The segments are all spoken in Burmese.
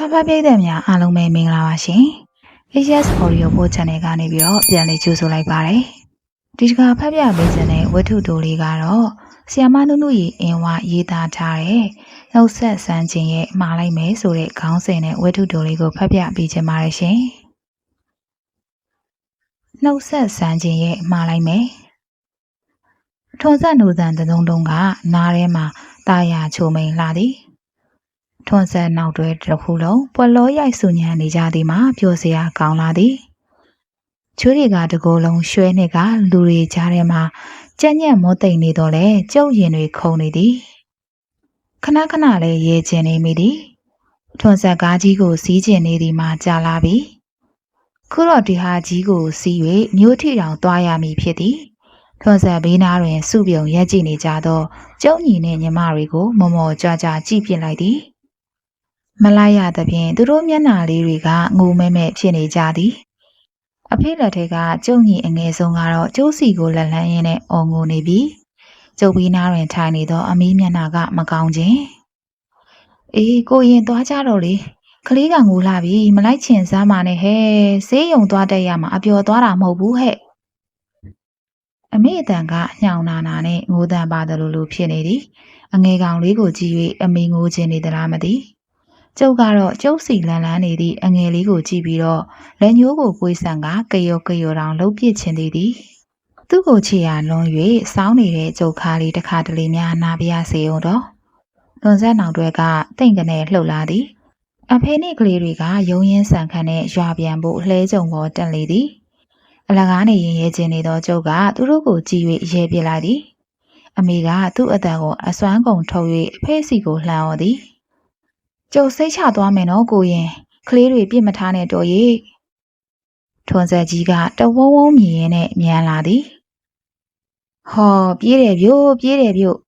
စာဖတ်ပိတ်သက်များအားလုံးပဲမင်္ဂလာပါရှင်။ AS Audio Book Channel ကနေပြီးတော့ပြန်လည်ကြိုဆိုလိုက်ပါတယ်။ဒီတစ်ခါဖတ်ပြပေးခြင်းတဲ့ဝတ္ထုတိုလေးကတော့ဆီယမနုနုရီအင်ဝရေးသားထားတဲ့နှုတ်ဆက်ဆန်းခြင်းရဲ့မှားလိုက်မယ်ဆိုတဲ့ခေါင်းစဉ်နဲ့ဝတ္ထုတိုလေးကိုဖတ်ပြပေးခြင်းပါတယ်ရှင်။နှုတ်ဆက်ဆန်းခြင်းရဲ့မှားလိုက်မယ်။ထွန်ဆက်နူသံသုံးတုံးကနားထဲမှာတာယာချိုမိန်လာသည်။ ထွန်ဆက်နောက်တွဲတစ်ခုလုံးပွက်လောရိုက်ဆူညံနေကြသည်မှာပျော်စရာကောင်းလာသည်။ချွေးတွေကတကိုယ်လုံးရွှဲနှစ်ကလူတွေကြားထဲမှာကြက်ညက်မောသိမ့်နေတော့လေကျုပ်ရင်တွေခုန်နေသည်ခဏခဏလေးရေကျင်နေမိသည်ထွန်ဆက်ကားကြီးကိုစီးကျင်နေသည်မှာကြာလာပြီခုတော့ဒီဟာကြီးကိုစီး၍မြို့ထီတောင်သွားရမည်ဖြစ်သည်ထွန်ဆက်ဘေးနားတွင်စုပြုံရက်ကြည့်နေကြသောကျုံညီနှင့်ညီမတွေကိုမော်မော်ကြွားကြွားကြည့်ပြလိုက်သည် မလိုက်ရသဖြင့်သူတို့မျက်နှာလေးတွေကငိုမဲမဲဖြစ်နေကြသည်အဖေလက်ထက်ကကျုံညီအငယ်ဆုံးကတော့ကျိုးစီကိုလက်လန်းရင်းနဲ့အော်ငိုနေပြီကျုပ်ပြီးနားတွင်ထိုင်နေသောအမီးမျက်နှာကမကောင်းခြင်းအေးကိုရင်သွားကြတော့လေကလေးကငိုလာပြီမလိုက်ချင်စားမနဲ့ဟဲ့ဈေးရုံသွားတက်ရမှာအပျော်သွားတာမဟုတ်ဘူးဟဲ့အမေအတန်ကညောင်နာနာနဲ့ငိုတန်ပါတယ်လို့လို့ဖြစ်နေသည်အငယ်ကောင်လေးကိုကြည့်၍အမေငိုခြင်းနေသလားမသိ ကျုပ်ကတော့ကျုပ်စီလန်းလန်းနေသည့်အငယ်လေးကိုကြည့်ပြီးတော့လက်ညှိုးကိုကိုယ်ဆန်ကကယောကယောတောင်လှုပ်ပစ်ခြင်းသေးသည်သူ့ကိုချီရလွန်၍စောင်းနေတဲ့ကျုပ်ခါလေးတစ်ခါတလေများနာပြရစေအောင်တော့လွန်ဆက်နောင်တွဲကတိတ်ကနေလှုပ်လာသည်အဖေနှင့်ကလေးတွေကယုံရင်ဆန်ခန့်နဲ့ရွာပြန်ဖို့လှဲကြုံပေါ်တက်လေသည်အလကားနေရင်ရဲကျင်နေသောကျုပ်ကသူတို့ကိုကြည့်၍ရဲပြလိုက်သည်အမေကသူ့အတန်ကိုအစွမ်းကုန်ထုတ်၍အဖေစီကိုလှမ်းော်သည် ကျုပ်စိတ်ချသွားမယ်နော်ကိုရင်ကလေးတွေပြစ်မထားနဲ့တော့ရေထွန်ဆက်ကြီးကတဝုံဝုံမြည်ရင်နဲ့မြန်လာသည်ဟောပြေးတယ်ဗျို့ပြေးတယ်ဗျို့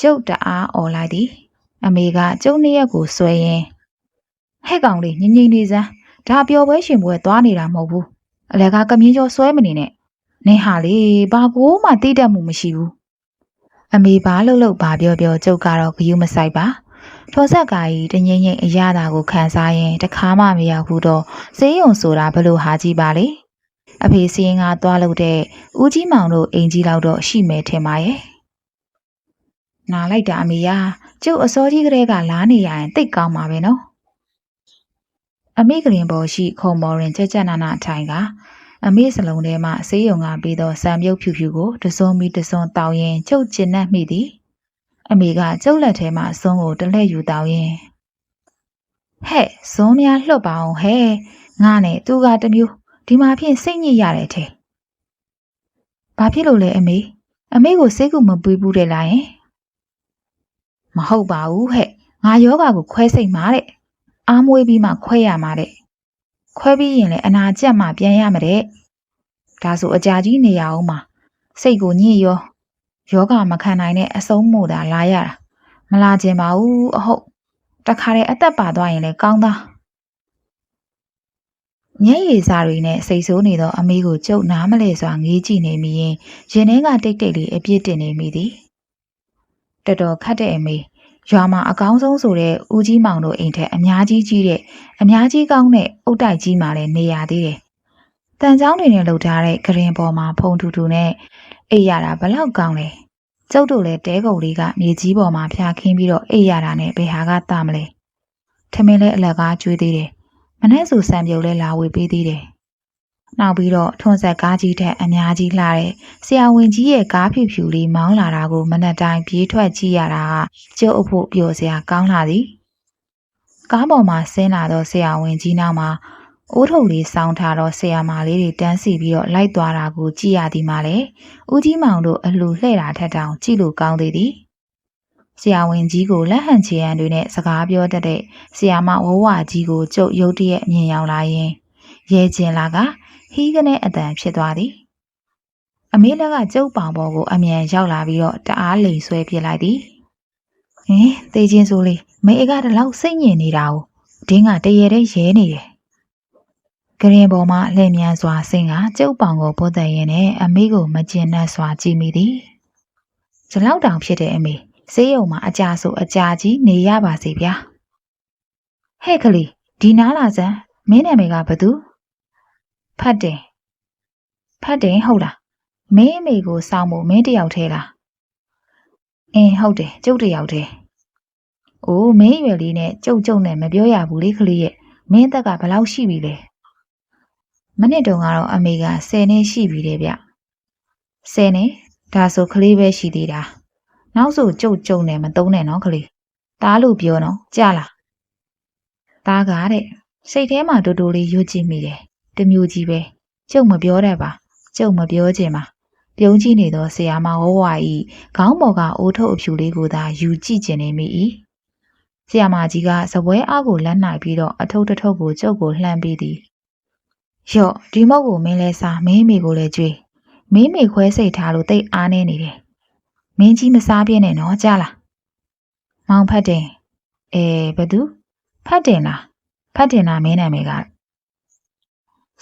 ကျုပ်တအားអော်လိုက်သည် အမေကကျုပ်နှစ်ရက်ကိုဆွဲရင်ဟဲ့ကောင်လေးငငိမ့်နေစမ်းဒါပျော်ပွဲရှင်ပွဲသွားနေတာမဟုတ်ဘူးအလဲကကမြင်းကျော်ဆွဲမနေနဲ့နင်ဟာလေဘာကိုမှတိတတ်မှုမရှိဘူးအမေဘာလှုပ်လှုပ်ဘာပြောပြောကျုပ်ကတော့ဂယုမဆိုင်ပါ ထောဆက်ကကြီးတငိမ့်ငိမ့်အရသာကိုခံစားရင်တခါမှမရောက်ဘူးတော့စေးရုံဆိုတာဘလို့ဟာကြီးပါလေအဖေစင်းကသွားလို့တဲ့ဦးကြီးမောင်တို့အိမ်ကြီးလောက်တော့ရှိမယ်ထင်ပါရဲ့နားလိုက်တာအမေယာကျုပ်အစောကြီးကလေးကလားနေရရင်တိတ်ကောင်းပါပဲနော်အမေကရင်ပေါ်ရှိခုံမော်ရင်ကြက်ကြက်နာနာထိုင်ကအမေစလုံးထဲမှာဆေးရုံကပြီးတော့စံပြုတ်ဖြူဖြူကိုတစုံမီတစုံတောင်းရင်ကျုပ်ကျင်နှက်မိသည် အမေကကျုပ်လက်ထဲမှာအစုံကိုတလှည့်ယူတောင်းရင်ဟဲ့ဇုံးများလှုပ်ပါအောင်ဟဲ့ငါနဲ့သူကတမျိုးဒီမှာဖြင့်စိတ်ညစ်ရတယ်ထဲဘာဖြစ်လို့လဲအမေအမေကိုစိတ်ကူမပွေးဘူးတဲ့လားယင်မဟုတ်ပါဘူးဟဲ့ငါယောဂါကိုခွဲစိတ်မှာတဲ့အားမွေးပြီးမှခွဲရမှာတဲ့ခွဲပြီးရင်လည်းအနာကျက်မှပြန်ရမှာတဲ့ဒါဆိုအကြာကြီးနေရအောင်မှာစိတ်ကိုညစ်ရော ယောဂမခံနိုင်တဲ့အဆုံးမို့တာလာရတာမလာခြင်းပါဘူးအဟုတ်တခါတည်းအသက်ပါသွားရင်လည်းကောင်းသားညရည်စာတွေနဲ့စိတ်ဆိုးနေသောအမေကိုကြုတ်နားမလဲစွာငေးကြည့်နေမိရင်ရင်ထဲကတိတ်တိတ်လေးအပြစ်တင်နေမိသည်တော်တော်ခတ်တဲ့အမေရွာမှာအကောင်းဆုံးဆိုတဲ့ဦးကြီးမောင်တို့အိမ်ထက်အများကြီးကြီးတဲ့အများကြီးကောင်းတဲ့အုတ်တိုက်ကြီးမှလည်းနေရသေးတယ်။တန်ချောင်းတွေနဲ့လှုပ်ထားတဲ့ဂရင်ပေါ်မှာဖုံထူထူနဲ့ အိပ်ရတာဘလောက်ကောင်းလဲ။ကျုပ်တို့လည်းတဲကုံလေးကမြေကြီးပေါ်မှာဖျားခင်းပြီးတော့အိပ်ရတာနဲ့ဘယ်ဟာကတမလဲ။ထမင်းလည်းအလကားကျွေးသေးတယ်။မနေ့ဆိုစံပြုတ်လဲလာဝေပေးသေးတယ်။နောက်ပြီးတော့ထွန်ဆက်ကားကြီးထက်အများကြီးလှတဲ့ဆရာဝန်ကြီးရဲ့ကားဖြူဖြူလေးမောင်းလာတာကိုမနက်တိုင်းပြေးထွက်ကြည့်ရတာကကျုပ်အဖို့ပျော်စရာကောင်းလာသည်ကားပေါ်မှာဆင်းလာတော့ဆရာဝန်ကြီးနောက်မှာ အိုးထုပ်လေးစောင်းထားတော့ဆရာမလေးတွေတန်းစီပြီးတော့လိုက်သွားတာကိုကြည့်ရသည်မှာလေဦးကြီးမောင်တို့အလှလှဲ့တာထက်တောင်ကြည့်လို့ကောင်းသေးသည်ဆရာဝန်ကြီးကိုလက်ဟန်ချီရန်တွေနဲ့စကားပြောတတ်တဲ့ဆရာမဝဝကြီးကိုကျုပ်ရုတ်တရက်မြင်ရောက်လာရင်ရဲကျင်လာကဟီးကနေအတန်ဖြစ်သွားသည်အမေလက်ကကျုပ်ပောင်ပေါ်ကိုအမြန်ရောက်လာပြီးတော့တအားလိန်ဆွဲပြစ်လိုက်သည်ဟင်တေးချင်းဆိုလေးမေအေကတလောက်စိတ်ညစ်နေတာကိုဒင်းကတရေတဲ့ရဲနေတယ် ကရင်ပေါ်မှာလှည့်မြန်စွာဆင်းကကျုပ်ပောင်ကိုပိုးသက်ရင်းနဲ့အမေကိုမကျင်နှက်စွာကြည့်မိသည်။ဒီလောက်တောင်ဖြစ်တဲ့အမေဈေးရုံမှာအကြာဆိုအကြာကြီးနေရပါစေဗျာဟဲ့ကလေးဒီနားလာစမ်းမင်းနာမည်ကဘသူဖတ်တယ်ဖတ်တယ်ဟုတ်လားမင်းအမေကိုစောင့်ဖို့မင်းတယောက်ထဲလားအင်းဟုတ်တယ်ကျုပ်တယောက်ထဲအိုးမင်းရွယ်လေးနဲ့ကျုပ်ကျုပ်နဲ့မပြောရဘူးလေကလေးရဲ့မင်းအသက်ကဘယ်လောက်ရှိပြီလဲ မနစ်တုန်းကတော့အမေက10နှစ်ရှိပြီတဲ့ဗျ10နှစ်ဒါဆိုကလေးပဲရှိသေးတာနောက်ဆိုကျုပ်ကျုပ်နဲ့မသုံးနဲ့နော်ကလေးတားလို့ပြောနော်ကြားလားတားကတဲ့စိတ်ထဲမှာတူတူလေးရွတ်ကြည့်မိတယ်တမျိုးကြီးပဲကျုပ်မပြောတတ်ပါကျုပ်မပြောချင်ပါပြုံးကြည့်နေသောဆရာမဝဝဤခေါင်းပေါ်ကအိုးထုတ်အဖြူလေးကိုသာယူကြည့်ကျင်နေမိ၏ဆရာမကြီးကစပွဲအားကိုလက်နိုင်ပြီးတော့အထုပ်တစ်ထုပ်ကိုကျုပ်ကိုလှမ်းပြီးသည် ရော့ဒီမုတ်ကိုမင်းလဲစားမင်းမိကိုလည်းကြွေးမင်းမိခွဲစိတ်ထားလို့တိတ်အားနေနေတယ်မင်းကြီးမစားပြင်းနဲ့နော်ကြားလားမောင်ဖတ်တင်အဲဘသူဖတ်တင်လားဖတ်တင်လားမင်းနာမည်က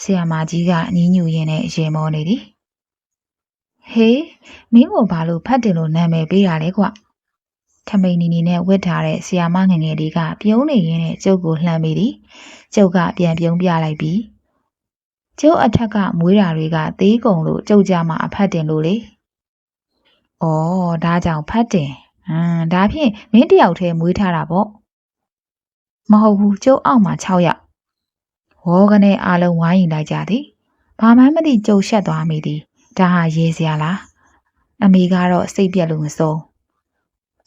ဆရာမကြီးကညင်းညူရင်းနဲ့ရေမောနေသည်ဟေးမင်းကိုဘာလို့ဖတ်တင်လို့နာမည်ပေးတာလဲကွထမိန်နီနီနဲ့ဝတ်ထားတဲ့ဆီယာမငငယ်လေးကပြုံးနေရင်းနဲ့ကျုပ်ကိုလှမ်းမိသည်ကျုပ်ကပြန်ပြုံးပြလိုက်ပြီး ကျုပ်အထက်ကမွေးတာတွေကသေးကုံလို့ကျုပ်ကြမှာအဖတ်တင်လို့လေဩဒါကြောင့်ဖတ်တင်ဟမ်ဒါဖြင့်မင်းတယောက်တည်းမွေးထားတာပေါ့မဟုတ်ဘူးကျုပ်အောက်မှာ6ယောက်ဝေါကနေအားလုံးဝိုင်းရင်လိုက်ကြသည်ဘာမှမသိကြုံရှက်သွားမိသည်ဒါဟာရေးစရာလားအမေကတော့စိတ်ပြက်လို့မဆုံး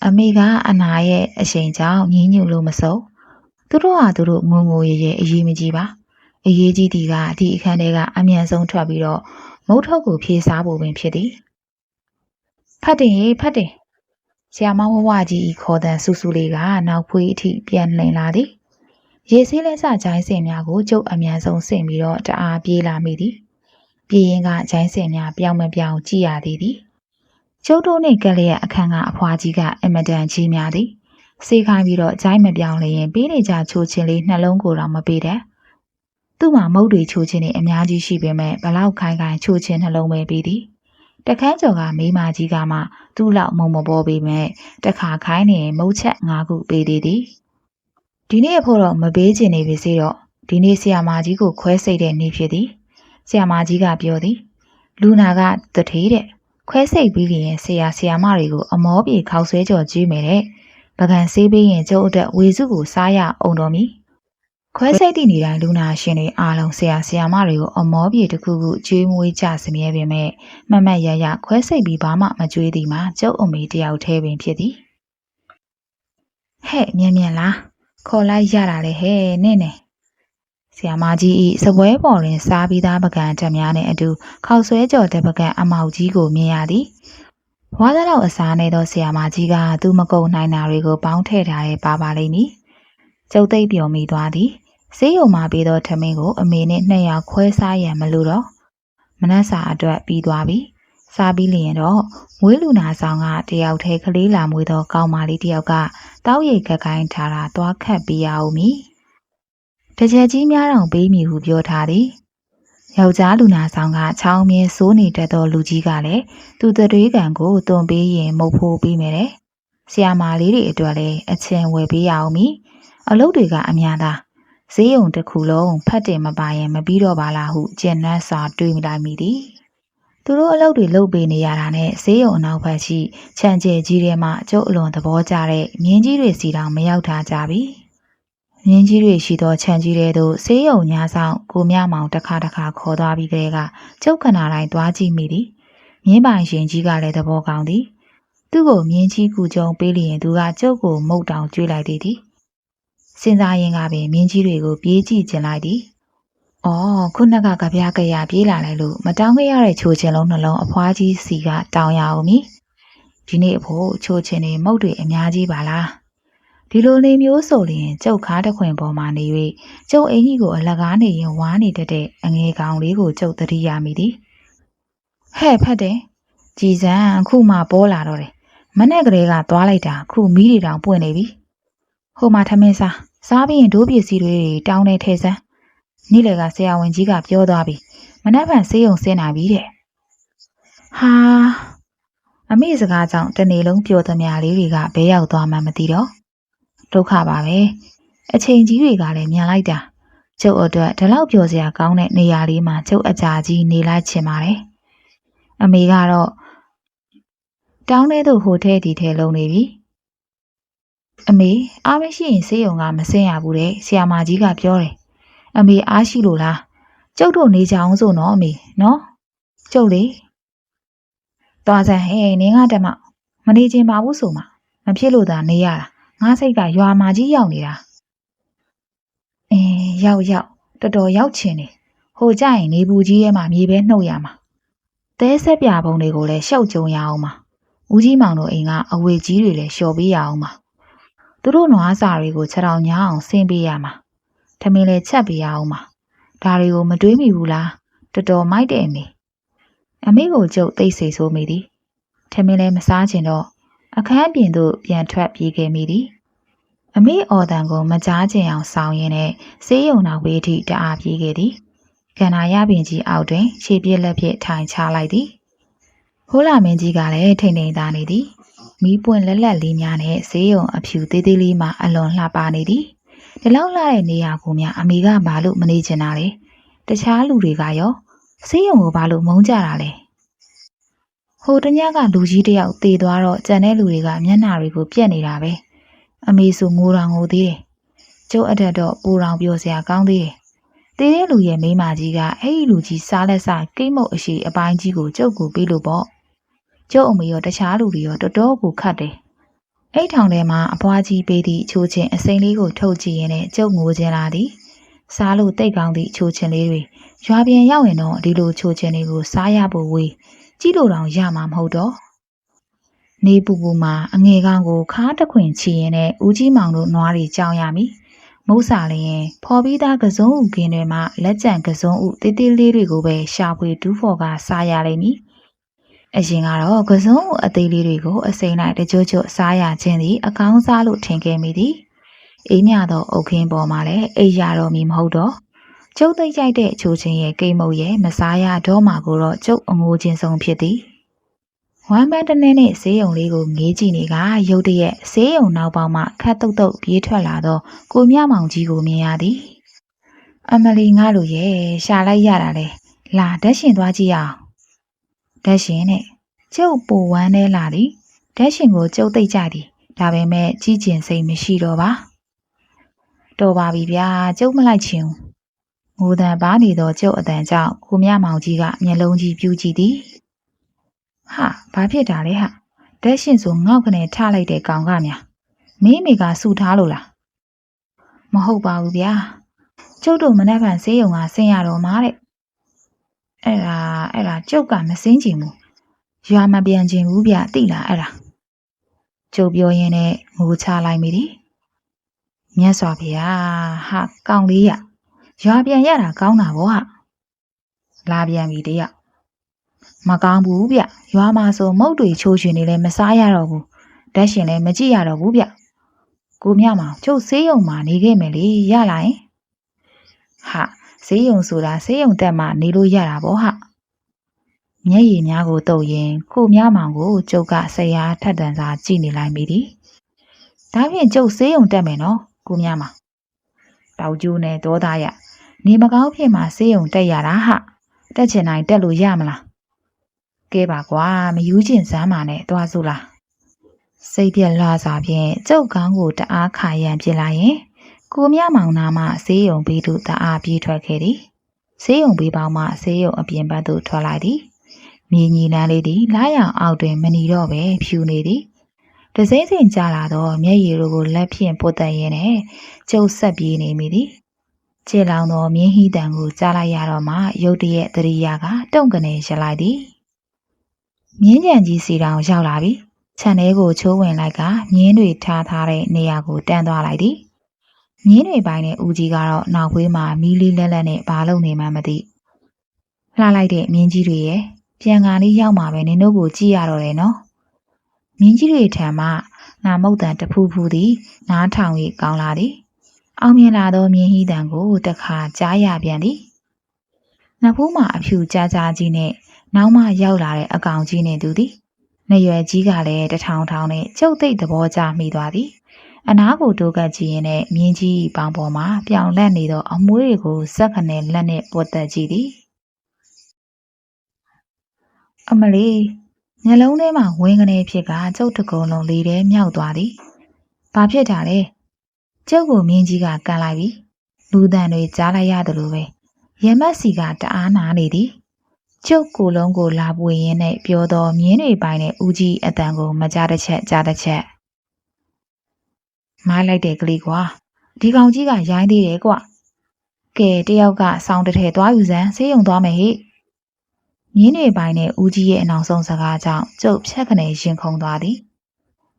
အမေကအနာရဲ့အရှိန်ကြောင့်ညင်းညူလို့မဆုံးသူတို့ဟာသူတို့ငုံငိုရဲရဲအရေးမကြီးပါ အရေးကြီးတီကဒီအခန်းထဲကအမြန်ဆုံးထွက်ပြီးတော့မုတ်ထုတ်ကိုဖြေစားဖို့ပင်ဖြစ်သည်ဖတ်တင်ရေဖတ်တင်ဆရာမဝဝကြီးဤခေါ်တဲ့ဆူဆူလေးကနောက်ဖွေးအထိပြန်လှန်လာသည်ရေဆေးလဲစဂျိုင်းစင်များကိုကျုပ်အမြန်ဆုံးဆင့်ပြီးတော့တအားပြေးလာမိသည်ပြေးရင်ကဂျိုင်းစင်များပြောင်းမပြောင်းကြည့်ရသေးသည်ကျုပ်တို့နှင့်ကလေးရဲ့အခန်းကအဖွာကြီးကအမတန်ကြီးများသည်စေးခိုင်းပြီးတော့ဂျိုင်းမပြောင်းလျင်ပေးနေကြချိုးချင်းလေးနှလုံးကိုတော့မပေးတဲ့ သူ့မှာမုတ်တွေချိုးချင်းတွေအများကြီးရှိပေမဲ့ဘလောက်ခိုင်းခိုင်းချိုးချင်းနှလုံးပဲပေးသည်တခန်းကျော်ကမိမကြီးကမှသူ့လောက်မုံမပေါ်ပေမဲ့တခါခိုင်းနေမုတ်ချက်၅ခုပေးသေးသည်ဒီနေ့အဖို့တော့မပေးချင်နေပြီစေတော့ဒီနေ့ဆီယာမာကြီးကိုခွဲစိတ်တဲ့နေ့ဖြစ်သည်ဆီယာမာကြီးကပြောသည် လူနာကတထေးတဲ့ခွဲစိတ်ပြီးရင်ဆရာဆရာမတွေကိုအမောပြေခောက်ဆွဲကြော်ကြီးမယ်တဲ့ပကံဆေးပေးရင်ကျုပ်အတွက်ဝေစုကိုစားရအောင်တော်မီ ခွဲစိတ်တည်နေတိုင်းလူနာရှင်တွေအားလုံးဆရာဆရာမတွေကိုအမောပြေတစ်ခုခုကျွေးမွေးကြစမြဲပေမဲ့မမတ်ရရခွဲစိတ်ပြီးဘာမှမကျွေးသည်မှာကျုပ်အမေတယောက်သေးပင်ဖြစ်သည်ဟဲ့မြန်မြန်လားခေါ်လိုက်ရတာလေဟဲ့နင့်နဲ့ဆရာမကြီးဤစပွဲပေါ်တွင်စားပြီးသားပကံတက်များနဲ့အတူခောက်ဆွဲကြော်တဲ့ပကံအမောက်ကြီးကိုမြင်ရသည်ဝါးသားတော့အစားနေသောဆရာမကြီးကသူ့မကုံနိုင်တာတွေကိုပေါင်းထည့်ထားတဲ့ပါပါလိမ့်မည်ကျုပ်သိပ်ပျော်မိသွားသည် ဆေးရုံမှာပြီးသောထမင်းကို အမေနဲ့နှစ်ယောက်ခွဲစားရန်မလိုတော့မနက်စာအတွက်ပြီးသွားပြီစားပြီးလျင်တော့မွေးလူနာဆောင်ကတယောက်တည်းကလေးလာမွေးသောကောင်းမလေးတယောက်ကတောက်ရိတ်ခက်ခိုင်းထားတာသွားခတ်ပြရအောင်မီတကြက်ကြီးများတော့ပေးမိဟုပြောထားသည်ယောက်ျားလူနာဆောင်ကချောင်းမြဲစိုးနေတတ်သောလူကြီးကလည်းသူ့တွေးကံကိုတွန်ပေးရင်မုတ်ဖိုးပေးမယ်တဲ့ဆရာမလေးတွေအတွက်လည်းအချင်းဝယ်ပေးရအောင်မီအလုပ်တွေကအများသား ဈေးရုံတစ်ခုလုံးဖတ်တင်မပါရင်မပြီးတော့ပါလားဟုကျင်နှက်စွာတွေးမိလိုက်မိသည်သူတို့အလုပ်တွေလုပ်ပေးနေရတာနဲ့ဈေးရုံအနောက်ဘက်ရှိခြံကျဲကြီးထဲမှာကျုပ်အလွန်သဘောကျတဲ့မြင်းကြီးတွေစီတောင်မရောက်ထားကြပြီ။မြင်းကြီးတွေရှိသောခြံကြီးတွေသို့ဈေးရုံညာဆောင်ကိုမြမောင်တစ်ခါတစ်ခါခေါ်သွားပြီးကလေးကကျုပ်ခဏတိုင်းသွားကြည့်မိသည်။မြင်းပိုင်ရှင်ကြီးကလည်းသဘောကောင်းသည်။သူ့ကိုမြင်းကြီးကူကြုံပေးလျင်သူကကျုပ်ကိုမုတ်တောင်ကျွေးလိုက်သည်သည်။ စဉ်းစားရင်ကပင်မြင်းကြီးတွေကိုပြေးကြည့်ကျင်လိုက်သည်။။အော်ခုနကကပြားကရပြေးလာလိုက်လို့မတောင်းခဲ့ရတဲ့ချိုချင်လုံးနှလုံးအဖွားကြီးစီကတောင်းရအောင်မီ။ဒီနေ့အဖို့ချိုချင်နေမုတ်တွေအများကြီးပါလား။ဒီလိုနေမျိုးဆိုရင်ကျုပ်ခါးတခွင်ပေါ်မှာနေ၍ကျုပ်အင်ကြီးကိုအလကားနေရင်ဝါနေတတ်တဲ့အငယ်ကောင်လေးကိုကျုပ်သတိရမိသည်။ဟဲ့ဖတ်တယ်။ကြည်စံအခုမှပေါ်လာတော့တယ်။မနဲ့ကလေးကသွားလိုက်တာခုမီးတွေတောင်ပွင့်နေပြီ။ဟိုမှာထမင်းစား စားပြီးရင်ဒိုးပစ္စည်းတွေတောင်းနေထဲစမ်းနေ့လယ်ကဆရာဝန်ကြီးကပြောသွားပြီမနှက်ဖန်ဆေးရုံဆင်းနိုင်ပြီတဲ့ဟာအမေစကားကြောင့်တနေ့လုံးပျော်သမျှလေးတွေကဘဲရောက်သွားမှမသိတော့ဒုက္ခပါပဲအချိန်ကြီးတွေကလည်းမြန်လိုက်တာကျုပ်အတွက်ဒီလောက်ပျော်စရာကောင်းတဲ့နေရာလေးမှာကျုပ်အကြာကြီးနေလိုက်ချင်ပါတယ်အမေကတော့တောင်းထဲသို့ဟိုထဲဒီထဲလုံးနေပြီ အမေအားမရှိရင်ဆေးရုံကမဆင်းရဘူးတဲ့ဆရာမကြီးကပြောတယ်အမေအားရှိလို့လားကျုပ်တို့နေကြအောင်ဆိုနော်အမေနော်ကျုပ်လေသွားစမ်းဟဲ့နင်းကတမမနေချင်ပါဘူးဆိုမှမဖြစ်လို့သာနေရတာငါစိတ်ကရွာမာကြီးရောက်နေတာအင်းရောက်ရောက်တော်တော်ရောက်ချင်နေဟိုကြရင်နေဘူးကြီးထဲမှာမြေပဲနှုတ်ရမှာသဲဆက်ပြပုံတွေကိုလည်းရှောက်ကြုံရအောင်ပါဦးကြီးမောင်တို့အိမ်ကအဝေကြီးတွေလည်းလျှော်ပေးရအောင်ပါ သူတို့နွားစာတွေကိုခြေထောင်ညာအောင်ဆင်းပေးရမှာထမင်းလည်းချက်ပေးရအောင်ပါဒါတွေကိုမတွေးမိဘူးလားတော်တော်မိုက်တဲ့အမေအမေကိုကျုပ်သိစိတ်ဆိုးမိသည်ထမင်းလည်းမစားချင်တော့အခန်းပြင်သို့ပြန်ထွက်ပြေးခဲ့မိသည်အမေအော်တန်ကိုမကြားချင်အောင်ဆောင်ရင်းနဲ့ဆေးရုံနောက်ဝေးထိတအားပြေးခဲ့သည်ကန္နာရပင်ကြီးအောက်တွင် ခြေပြက်လက်ဖြင့်ထိုင်ချလိုက်သည်ဖိုးလာမင်းကြီးကလည်းထိန်ထိန်သားနေသည် မီးပွင့်လက်လက်လေးများနဲ့ဆေးရုံအဖြူသေးသေးလေးမှအလွန်လှပနေသည်ဒီလောက်လာတဲ့နေရာကိုများအမေကဘာလို့မနေချင်တာလဲတခြားလူတွေကရောဆေးရုံကိုဘာလို့မုန်းကြတာလဲဟိုတညကလူကြီးတယောက်တည်သွားတော့ကြံတဲ့လူတွေကမျက်နှာတွေကိုပြက်နေတာပဲအမေဆိုငိုတောင်ငိုသေးတယ်ကျုပ်အတက်တော့ပူတောင်ပြောစရာကောင်းသေးတယ်တည်တဲ့လူရဲ့မိမကြီးကအဲ့ဒီလူကြီးစားလက်စားကိတ်မုတ်အရှိအပိုင်းကြီးကိုကျုပ်ကိုပေးလို့ပေါ့ ကျုပ်အမေရောတခြားလူတွေရောတော်တော်ကိုခတ်တယ်အဲ့ထောင်ထဲမှာအဖွားကြီးပေးသည့်အချိုးချင်းအစိမ့်လေးကိုထုတ်ကြည့်ရင်းနဲ့ကျုပ်ငိုခြင်းလာသည်စားလို့တိတ်ကောင်းသည့်အချိုးချင်းလေးတွေရွာပြန်ရောက်ရင်တော့ဒီလိုချိုးချင်းတွေကိုစားရဖို့ဝေးကြည့်လို့တောင်ရမှာမဟုတ်တော့နေပူပူမှာအငယ်ကောင်ကိုခါးတခွင်ချီရင်နဲ့ဦးကြီးမောင်တို့နွားတွေကြောင်းရမည်မုတ်စာလျင်ဖော်ပြီးသားကစုံဥကင်းတွေမှာလက်ကျန်ကစုံဥတေးသေးလေးတွေကိုပဲရှာဖွေဒူးဖော်ကစားရလိမ့်မည် အရင်ကတော့ကစုံဥအသေးလေးတွေကိုအစိမ့်လိုက်တကြွကြွစားရခြင်းသည်အကောင်းစားလို့ထင်ခဲ့မိသည်အေးမြသောအုတ်ခင်းပေါ်မှာလည်းအိပ်ရတော်မူမဟုတ်တော့ကျုပ်သိကြိုက်တဲ့ချိုချင်းရဲ့ကိတ်မုတ်ရဲ့မစားရတော့မှကိုတော့ကျုပ်အငိုချင်းဆုံးဖြစ်သည်ဝမ်းပန်းတနေ့နဲ့ဈေးရုံလေးကိုငေးကြည့်နေကရုတ်တရက်ဈေးရုံနောက်ပေါင်းမှခတ်တုတ်တုတ်ပြေးထွက်လာတော့ကိုမြမောင်ကြီးကိုမြင်ရသည်အမလီငါလိုရဲ့ရှာလိုက်ရတာလေလာဓာတ်ရှင်သွားကြည့်အောင် ဓာတ်ရှင်နဲ့ကျုပ်ပူဝမ်းနေလာသည်ဓာတ်ရှင်ကိုကျုပ်သိကြသည်ဒါပေမဲ့ကြီးကျင်စိတ်မရှိတော့ပါတော်ပါပြီဗျာကျုပ်မလိုက်ချင်ဘူးငိုတန်ပါနေသောကျုပ်အတန်ကြောင့်ကိုမြမောင်ကြီးကမျက်လုံးကြီးပြူးကြည့်သည်ဟာဘာဖြစ်တာလဲဟာဓာတ်ရှင်ဆိုငေါက်ကနေထလိုက်တဲ့ကောင်ကများမင်းမိကစူထားလို့လားမဟုတ်ပါဘူးဗျာကျုပ်တို့မနေ့ကဆေးရုံကဆင်းရတော့မှာတဲ့ အဲ့ဒါအဲ့ဒါကျုပ်ကမစင်းချင်ဘူးရွာမပြန်ချင်ဘူးဗျသိလားအဲ့ဒါကျုပ်ပြောရင်းနဲ့ငိုချလိုက်မိသည်မြတ်စွာဘုရားဟာကောင်းလေးရရွာပြန်ရတာကောင်းတာဗောဟာလာပြန်ပြီတယောက်မကောင်းဘူးဗျရွာမှာဆိုမုတ်တွေချိုးရှင်နေလဲမစားရတော့ဘူးဓာတ်ရှင်လည်းမကြည့်ရတော့ဘူးဗျကိုမြမောင်ကျုပ်ဆေးရုံမှာနေခဲ့မယ်လေရလာရင်ဟာ ဆေးရုံဆိုတာဆေးရုံတက်မှနေလို့ရတာဗောဟာမျက်ရည်များကိုတုပ်ရင်ကိုမြမောင်ကိုကျုပ်ကဆရာထက်တန်စာကြည့်နေလိုက်မိသည်ဒါဖြင့်ကျုပ်ဆေးရုံတက်မယ်နော်ကိုမြမောင်တောက်ကျိုးနဲ့ဒေါသရနေမကောင်းဖြစ်မှာဆေးရုံတက်ရတာဟာတက်ချင်တိုင်းတက်လို့ရမလားကဲပါကွာမယူးကျင်စမ်းပါနဲ့သွားစို့လားစိတ်ပြက်လွှာစွာဖြင့်ကျုပ်ကောင်းကိုတအားခါရန်ပြစ်လိုက်ရင် ကိုမြမောင်နာမှဆေးရုံပြီးသူတအားပြေးထွက်ခဲ့သည်ဆေးရုံပြီးပေါင်းမှဆေးရုံအပြင်ဘက်သို့ထွက်လိုက်သည်မြေညီလန်းလေးသည်လာရောင်အောက်တွင်မနီတော့ပဲဖြူနေသည်တစိမ့်စိမ်ကြလာသောမျက်ရည်တို့ကိုလက်ဖြင့်ပုတ်တက်ရင်းနဲ့ကျုပ်ဆက်ပြေးနေမိသည်ခြေလောင်သောမြင်းဟီတံကိုကြားလိုက်ရတော့မှရုတ်တရက်သတိရကတုံကနေရလိုက်သည်မြင်းကြံကြီးစီတောင်ရောက်လာပြီခြံထဲကိုချိုးဝင်လိုက်ကမြင်းတွေထားထားတဲ့နေရာကိုတန်းသွားလိုက်သည် မြင်းတွေပိုင်းနဲ့ဦးကြီးကတော့နောက်ခွေးမှာမီးလေးလက်လက်နဲ့ဘာလုပ်နေမှမသိလှလိုက်တဲ့မြင်းကြီးတွေရဲ့ပြန်ကာလေးရောက်မှာပဲနင်တို့ကိုကြည့်ရတော့တယ်နော်မြင်းကြီးတွေထံမှနာမုတ်တန်တဖူးဖူးသည်နားထောင်၍ကောင်းလာသည်အောင်မြင်လာသောမြင်းဟီးတံကိုတခါကြားရပြန်သည်နဖူးမှာအဖြူကြားကြားကြီးနဲ့နောက်မှရောက်လာတဲ့အကောင်ကြီးနဲ့သူသည်နေရွယ်ကြီးကလည်းတထောင်ထောင်နဲ့ကျုပ်သိပ်သဘောကျမိသွားသည် အနားကိုတိုးကပ်ကြည့်ရင်လည်းမြင်းကြီး၏ပေါင်ပေါ်မှာပြောင်လက်နေသောအမွှေးတွေကိုဇက်ခနဲ့လက်နဲ့ပွတ်သက်ကြည့်သည်အမလီမျက်လုံးထဲမှာဝင်းကနေဖြစ်ကကျုပ်တကုံလုံးလေထဲမြောက်သွားသည်။ဘာဖြစ်တာလဲ။ကျုပ်ကိုမြင်းကြီးကကန်လိုက်ပြီ။လူတန်တွေကြားလိုက်ရသလိုပဲရမက်စီကတအားနာနေသည်။ကျုပ်ကိုယ်လုံးကိုလာပွေရင်းနဲ့ပြောတော့မြင်းတွေပိုင်းနဲ့ဦးကြီးအတန်ကိုမကြားတစ်ချက်ကြားတစ်ချက် မိုင်းလိုက်တယ်ကလေးကွာဒီကောင်ကြီးကရိုင်းသေးတယ်ကွာကဲတယောက်ကစောင်းတစ်ထည်သွားယူစမ်းဆေးရုံသွားမယ်ဟိမြင်းတွေပိုင်းနဲ့ဦးကြီးရဲ့အနောက်ဆုံးစကားကြောင့်ကျုပ်ဖြက်ကနေရင်ခုန်သွားသည်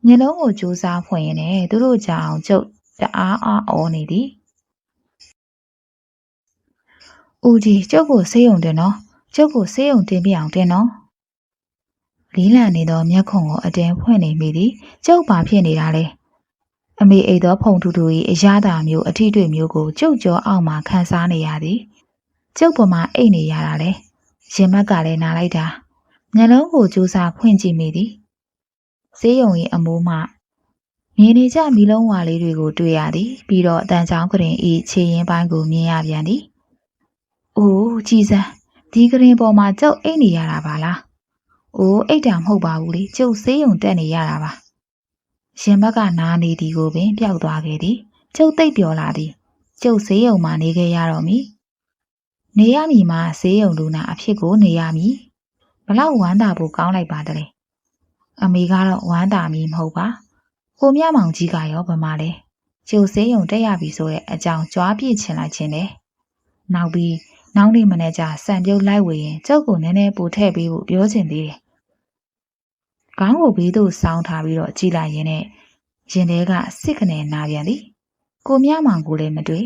မျက်လုံးကိုကြိုးစားဖွင့်ရင်းနဲ့သူတို့ကြောင်ကျုပ်တအားအားအော်နေသည်ဦးကြီးကျုပ်ကိုဆေးရုံတင်နော်ကျုပ်ကိုဆေးရုံတင်ပြအောင်တင်နော်လီးလန့်နေသောမျက်ခုံကိုအတင်းဖွင့်နေမိသည်ကျုပ်ဘာဖြစ်နေတာလဲ အမေအိတ်သောဖုန်ထူထူ၏အရသာမျိုးအထီးတွေ့မျိုးကိုကျုပ်ကြောအောက်မှခန်းစားနေရသည်ကျုပ်ပေါ်မှာအိတ်နေရတာလဲရင်မက်ကလည်းနားလိုက်တာမျက်လုံးကိုကြိုးစားဖွင့်ကြည့်မိသည်ဆေးရုံ၏အမိုးမှမြင်နေကြမီလုံးဝါလေးတွေကိုတွေ့ရသည် ပြီးတော့အတန်ချောင်းကရင်ဤခြေရင်းပိုင်းကိုမြင်ရပြန်သည်။အိုးကြည်စမ်းဒီကရင်ပေါ်မှာကျုပ်အိတ်နေရတာပါလား။အိုးအိတ်တာမဟုတ်ပါဘူးလေကျုပ်ဆေးရုံတက်နေရတာပါ။ ရင်ဘက်ကနားနေသည်ကိုပင်ပျောက်သွားခဲ့သည်။ကျုပ်သိပ်ပျော်လာသည်။ကျုပ်ဆေးရုံမှာနေခဲ့ရတော့မည်။နေရမည်မှာဆေးရုံလူနာအဖြစ်ကိုနေရမည်။ဘလောက်ဝမ်းသာဖို့ကောင်းလိုက်ပါတည်း။အမေကတော့ဝမ်းသာမည်မဟုတ်ပါ။ကိုမြမောင်ကြီးကရောဗမာလဲ။ကျုပ်ဆေးရုံတက်ရပြီဆိုတဲ့အကြောင်းကြွားပြစ်ချင်လိုက်ခြင်းတယ်။နောက်ပြီးနောက်နေ့မနေ့ကျစံပြုတ်လိုက်ဝေရင်ကျုပ်ကိုနည်းနည်းပိုထည့်ပေးဖို့ပြောချင်သေးတယ်။ ခေါင်းကိုဘေးသို့စောင်းထားပြီးတော့ကြည်လိုက်ရင်နဲ့ရင်ထဲကစစ်ကနေနာပြန်သည်။ကိုမြမောင်ကိုလည်းမတွေ့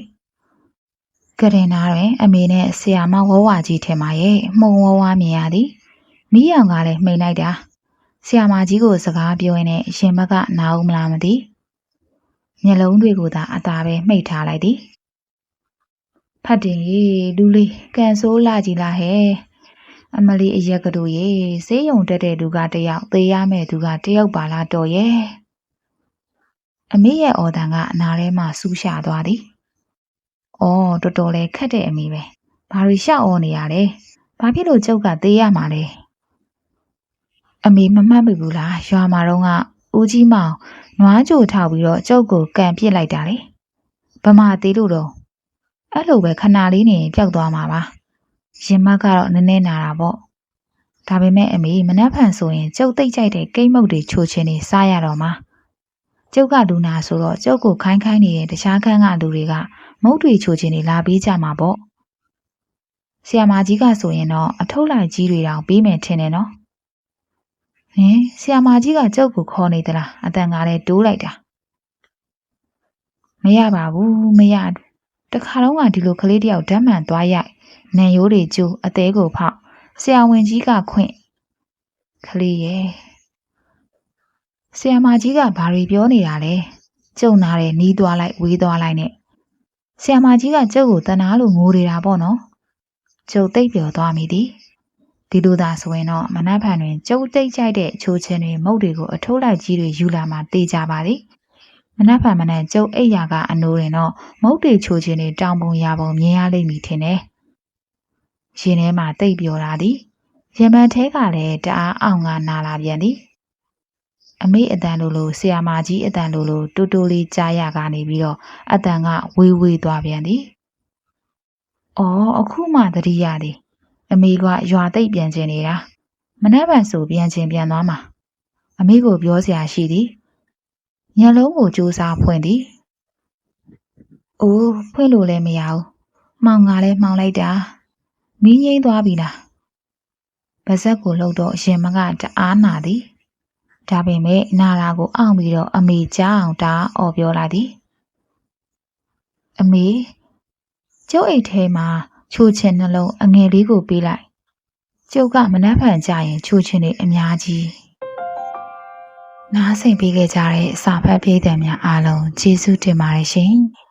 ။ကရင်နာတွင် အမေနဲ့ဆရာမဝဝကြီးထင်ပါရဲ့မှုံဝဝမြင်ရသည်။မိအောင်ကလည်းမှိန်လိုက်တာ။ဆရာမကြီးကိုစကားပြောရင်းနဲ့ရှင်ဘက်ကနားဦးမလားမသိ။မျက်လုံးတွေကိုသာအသာပဲမှိတ်ထားလိုက်သည်။ဖတ်တင်ရေလူလေးကန်ဆိုးလာကြည်လားဟဲ့ အမလီအရက်ကတူရေဈေးရုံတက်တဲ့သူကတယောက်သေးရမဲ့သူကတယောက်ပါလားတော်ရဲ့အမေရဲ့အော်တန်ကအနာထဲမှာစူးရှာသွားသည်။အော်တော်တော်လေးခက်တဲ့အမေပဲ။ဘာလို့ရှောက်အော်နေရလဲ။ဘာဖြစ်လို့ကျုပ်ကသေးရမှာလဲ။အမေမမှတ်မိဘူးလား။ရွာမှာတော့ကဦးကြီးမောင်နွားကြိုထောက်ပြီးတော့ကျုပ်ကိုကန်ပစ်လိုက်တာလေ။ဗမာသေးလို့တော့အဲ့လိုပဲခဏလေးနေပျောက်သွားမှာပါ ရင်မကတော့နည်းနည်းနာတာပေါ့ဒါပေမဲ့အမေမနှက်ဖန်ဆိုရင်ကျုပ်သိပ်ကြိုက်တဲ့ကိတ်မုတ်တွေချိုချင်နေစားရတော့မှာကျုပ်ကလူနာဆိုတော့ကျုပ်ကိုခိုင်းခိုင်းနေတဲ့တခြားခန်းကလူတွေကမုတ်တွေချိုချင်နေလာပေးကြမှာပေါ့ဆီယမကြီးကဆိုရင်တော့အထုပ်လိုက်ကြီးတွေတောင်ပေးမယ်ထင်တယ်နော်ဟင်ဆီယမကြီးကကျုပ်ကိုခေါ်နေသလားအတန်ကလည်းတိုးလိုက်တာမရပါဘူးမရတခါတော့ကဒီလိုကလေးတယောက်ဓာတ်မှန်သွားရိုက် နံရိုးတွေကျိုးအသေးကိုဖောက်ဆရာဝန်ကြီးကခွင့်ကလေးရဲ့ဆရာမကြီးကဘာတွေပြောနေတာလဲကျုံနာတယ်နီးသွားလိုက်ဝေးသွားလိုက်နဲ့ဆရာမကြီးကကျုပ်ကိုတနာလို့ငိုနေတာပေါ့နော်ကျုပ်သိပ်ပျော်သွားမိသည်ဒီလိုသာဆိုရင်တော့မနက်ဖြန်တွင်ကျုပ်တိတ်ကြိုက်တဲ့ချိုးချင်းတွေမုတ်တွေကိုအထိုးလိုက်ကြီးတွေယူလာမှတေးကြပါသည်မနက်ဖြန်မနက်ကျုပ်အိပ်ရာကအနိုးရင်တော့မုတ်တွေချိုခြင်းတွေတောင်ပုံရာပုံမြင်ရလိမ့်မည်ထင်တယ်။ ရင်ထဲမှာတိတ်ပြောတာသည်ရမန်ထဲကလည်းတအားအောင်ကနာလာပြန်သည်။အမေအတန်လိုလိုဆရာမကြီးအတန်လိုလိုတူတူလေးကြားရကနေပြီးတော့အတန်ကဝေးဝေးသွားပြန်သည်။အော်အခုမှသတိရသည်။အမေကရွာသိပ်ပြန်ကျင်နေတာ။မနှက်ပန်ဆိုပြန်ကျင်ပြန်သွားမှာ။အမေကိုပြောစရာရှိသည်။ညလုံးကိုကြိုးစားဖွင့်သည်။အိုးဖွင့်လို့လည်းမရဘူး။မှောင်ကလည်းမှောင်လိုက်တာ။ မီးငိမ့်သွားပြီလား။ပါဇက်ကိုလှုပ်တော့ရင်မကတအားနာသည်။ဒါပေမဲ့နာလာကိုအောင့်ပြီးတော့အမေကြားအောင်တာအော်ပြောလိုက်သည်။အမေကျုပ်အိတ်ထဲမှာချိုချင်နှလုံးအငယ်လေးကိုပေးလိုက်။ကျုပ်ကမနှက်ဖန်ကြရင်ချိုချင်နေအများကြီး။နားဆင်ပေးခဲ့ကြတဲ့စာဖတ်ပြည်သူများအားလုံးကျေးဇူးတင်ပါတယ်ရှင်။